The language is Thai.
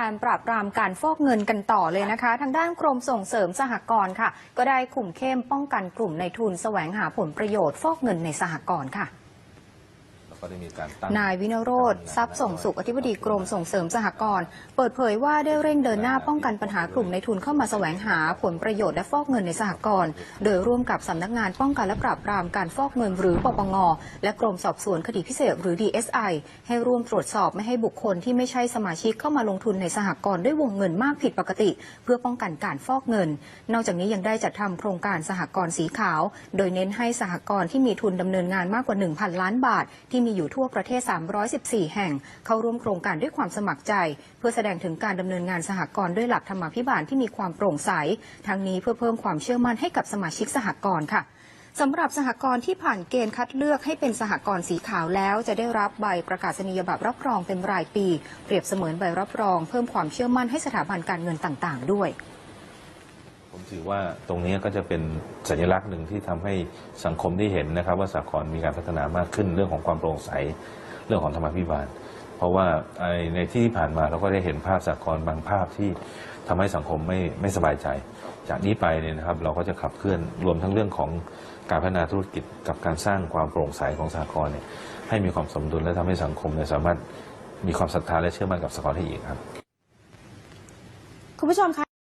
การปราบปรามการฟอกเงินกันต่อเลยนะคะ ทางด้านกรมส่งเสริมสหกรณ์ค่ะ ก็ได้ขุมเข้มป้องกันกลุ่มในทุนแสวงหาผลประโยชน์ฟอกเงินในสหกรณ์ค่ะ ก็ได้มีการตั้ง นายวินโรธทรัพย์ส่งสุขอธิบดีกรมส่งเสริมสหกรณ์เปิดเผยว่าได้เร่งเดินหน้าป้องกันปัญหากลุ่มในทุนเข้ามาแสวงหาผลประโยชน์และฟอกเงินในสหกรณ์โดยร่วมกับสำนักงานป้องกันและปราบปรามการฟอกเงินหรือปปงและกรมสอบสวนคดีพิเศษหรือ DSI ให้ร่วมตรวจสอบไม่ให้บุคคลที่ไม่ใช่สมาชิกเข้ามาลงทุนในสหกรณ์ด้วยวงเงินมากผิดปกติ เพื่อป้องกันการฟอกเงิน นอกจากนี้ยังได้จัดทำโครงการสหกรณ์สีขาว โดยเน้นให้สหกรณ์ที่มีทุนดำเนินงานมากกว่า 1,000 ล้านบาทที่มีอยู่ทั่วประเทศ 314 แห่ง เข้าร่วมโครงการด้วยความสมัครใจ เพื่อแสดงถึงการดำเนินงานสหกรณ์ด้วยหลักธรรมาภิบาลที่มีความโปร่งใส ทั้งนี้เพื่อเพิ่มความเชื่อมั่นให้กับสมาชิกสหกรณ์ค่ะสำหรับสหกรณ์ที่ผ่านเกณฑ์คัดเลือกให้เป็นสหกรณ์สีขาวแล้วจะได้รับใบประกาศนียบัตรรับรองเป็นรายปี เปรียบเสมือนใบรับรอง เพิ่มความเชื่อมั่นให้สถาบันการเงินต่าง ๆ ด้วย ผมถือว่าตรงนี้ก็จะเป็นสัญลักษณ์หนึ่งที่ทำให้สังคมได้เห็นนะครับ ว่าสากลมีการพัฒนามากขึ้นเรื่องของความโปร่งใสเรื่องของธรรมาภิบาล เพราะว่าในที่ผ่านมาเราก็ได้เห็นภาพสากลบางภาพที่ทำให้สังคมไม่ไม่สบายใจ จากนี้ไปเนี่ยนะครับเราก็จะขับเคลื่อนรวมทั้งเรื่องของการพัฒนาธุรกิจกับการสร้างความโปร่งใสของสากลเนี่ยให้มีความสมดุลและทำให้สังคมเนี่ยสามารถมีความศรัทธาและเชื่อมั่นกับสากลได้อีกครับ คุณผู้ชมคะ